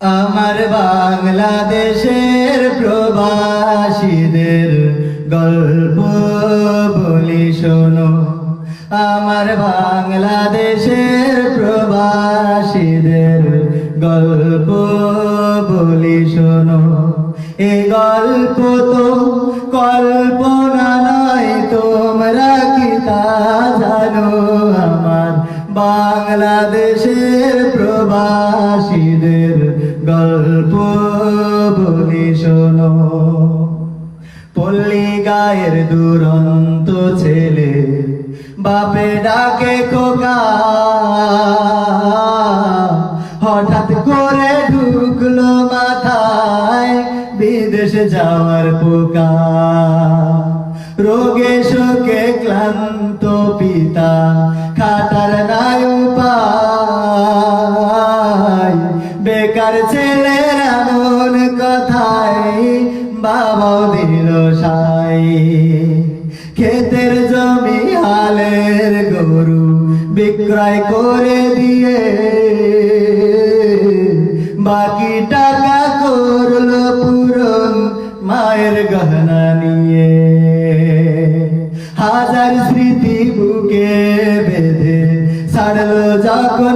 আমার বাংলাদেশের প্রবাসীদের গল্প বলি শোনো। আমার বাংলাদেশের প্রবাসীদের গল্প বলি শোনো। এ গল্প তো কল্পনা গায়ের দুরন্ত ছেলে, বাপে ডাকে খোকা। হঠাৎ করে ঢুকলো মাথায় বিদেশ যাওয়ার পোকা। রোগে, শোকে ক্লান্ত পিতা, খাটার নাই উপায়। বেকার ছেলের এমন কথায় বাবাও দিল সাই। ক্ষেতের জমি হালের গরু বিক্রয় করে দিয়ে। বাকি টাকা করল পূরণ মায়ের গহনা নিয়ে। হাজার স্মৃতি বুকে বেঁধে ছাড়লো যখন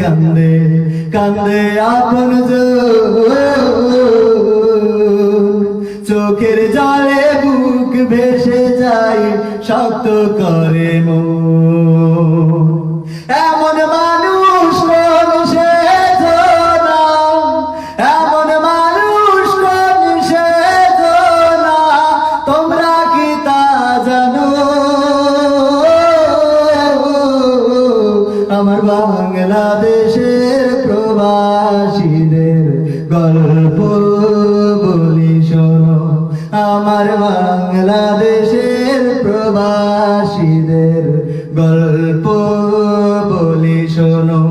কান্দে কান্দে আপন চোখের জলে বুক ভেসে যায় শক্ত করে মন। এমন মানুষে প্রবাসীদের গল্প বলি শোনো।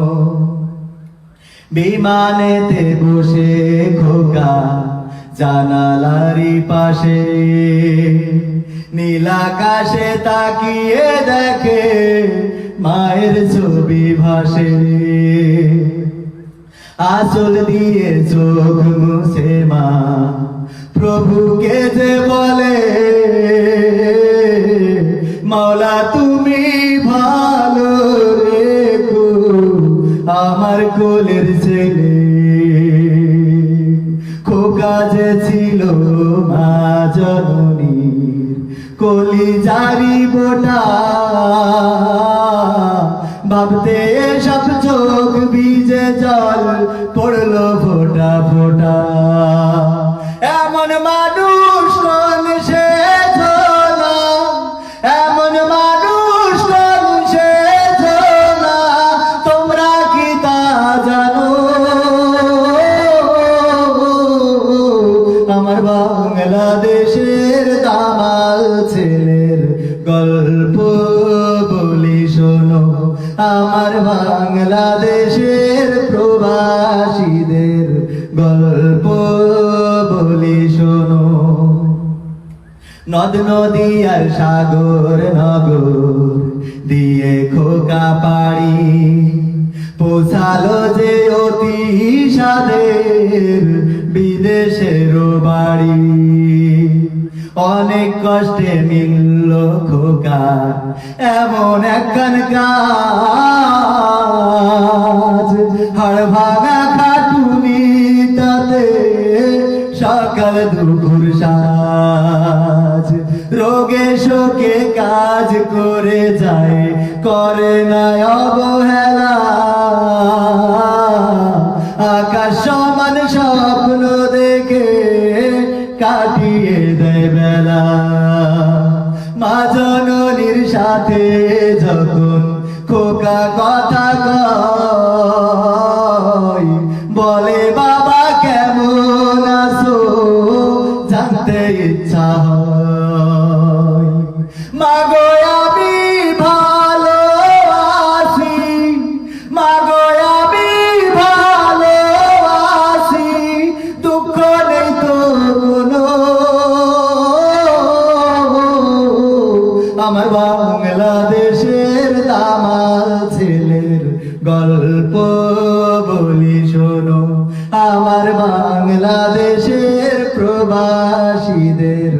বিমানেতে বসে খোকা জানালারি পাশে। নীলাকাশে তাকিয়ে দেখে মায়ের ছবি ভাসে। আচল দিয়ে চোখ মুছে মা, প্রভুকে যে বলে মাওলা, তুমি ভালো রেখো আমার কোলের ছেলে। খোকা যে ছিল মা জননীর কলি জারি বোটা। ভাবতে সব চোখ ভিজে জল পড়ল ফোটা ফোটা। নদ নদী আর সাগর নগর দিয়ে খোকা পাড়ি। পৌঁছালো যে অতি সাদের বিদেশের বাড়ি। অনেক কষ্টে মিলল খোকা, এমন একখান কাজ হাড় কাজ করে যায়, করে না অবহেলা। আকাশ সমান স্বপ্ন দেখে কাটিয়ে দেয় বেলা। মা জননীর সাথে যখন খোকা কথা বলে, বাবা, কেমন আছো? জানতে ইচ্ছা আমার বাংলাদেশের দামাল ছেলের গল্প বলি শোনো। আমার বাংলাদেশের প্রবাসীদের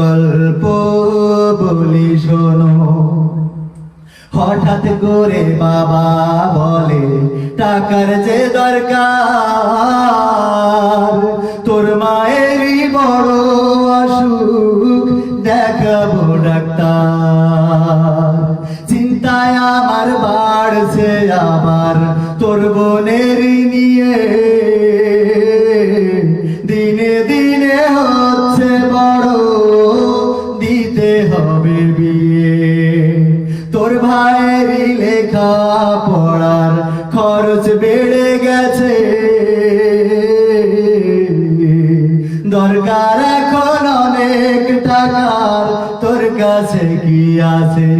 গল্প বলি শোনো। হঠাৎ করে বাবা বলে, টাকার যে দরকার, তোর মায়েরই বড় অসুখ। দেখাবো ডাক্তার। চিন্তায় আমার বাড়ছে আবার তোর বোনের নিয়ে টাকার তোর কাছে কি আছে?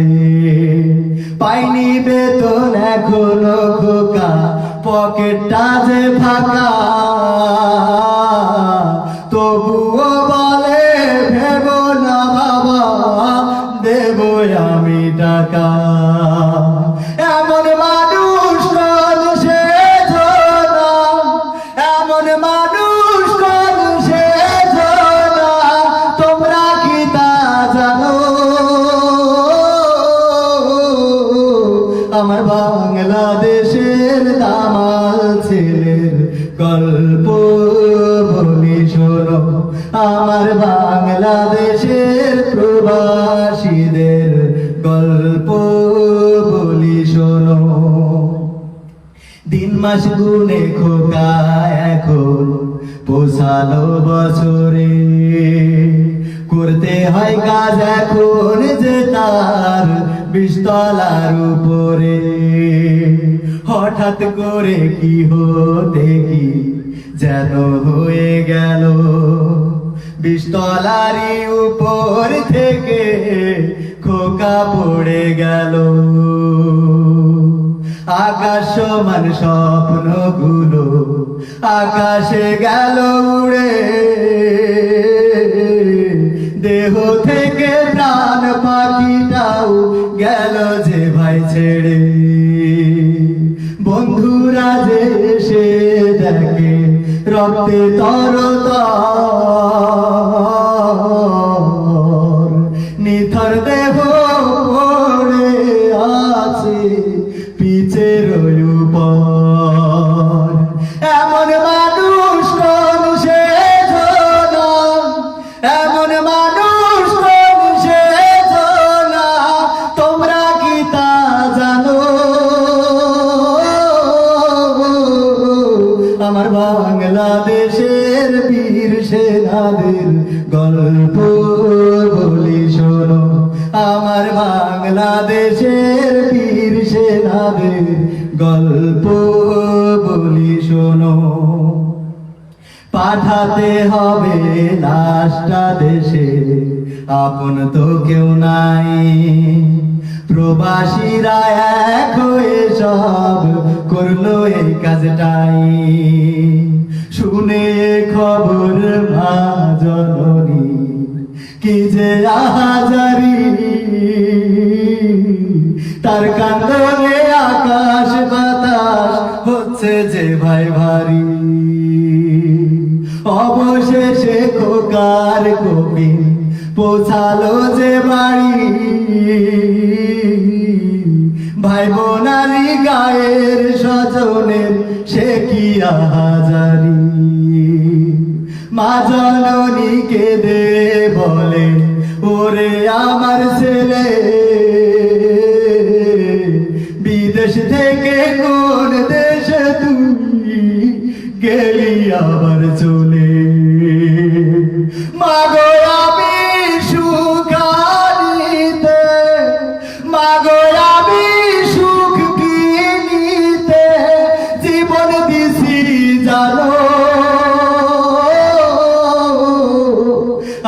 পাইনি বেতন এখনও খোকা, পকেটটা যে ফাঁকা। তবুও বলে, ভেব না বাবা, দেব আমি টাকা। শোনো আমার বাংলাদেশের প্রবাসীদের গল্প, বলি শোনো। দিন মাস গুনে খোকা এখন, পোষালো বছরে। করতে হয় কাজ এখন যে তার বিস্তলার উপরে। হঠাৎ করে কি হতে কি যেন হয়ে গেল। বিস্তলারি উপর থেকে খোকা পড়ে গেল। আকাশ সমান স্বপ্নগুলো আকাশে গেল উড়ে। রক্তে তর বলি শোনো, পাঠাতে হবে লাশটা দেশে, আপন তো কেউ নাই। প্রবাসীরা এক হয়ে সব করল এই কাজটাই। শুনে খবর মা কি যে আহাজারি। তার কান্দনে পৌঁছালো যে বাড়ি। ভাই বোনারি গায়ের স্বজনের সে কি আহাজারি? মা জননীকে দে বলে, ওরে আমার ছেলে, বিদেশ থেকে কোন দেশে তুই গেলি আবার চলে?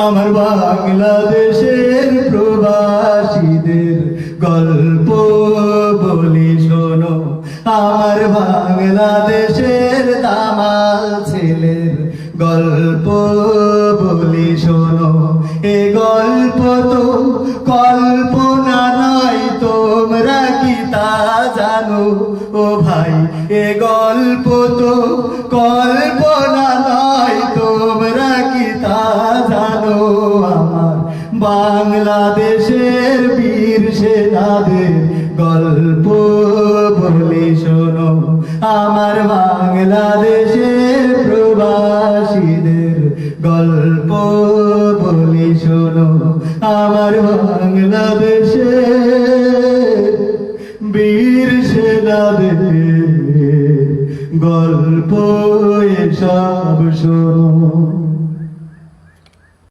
আমার বাংলাদেশের প্রবাসীদের গল্প বলি, শোনো। আমার বাংলাদেশের দামাল ছেলের গল্প বলি, শোনো। এ গল্প তো কল্পনা নয়, তোমরা কি তা জানো? ও ভাই, এ গল্প তো কল্পনা বাংলাদেশের বীর সেনাদের গল্প বলি শোনো। আমার বাংলাদেশের প্রবাসীদের গল্প বলি শোনো। আমার বাংলাদেশের বীর সেনাদের গল্প এসব শোনো।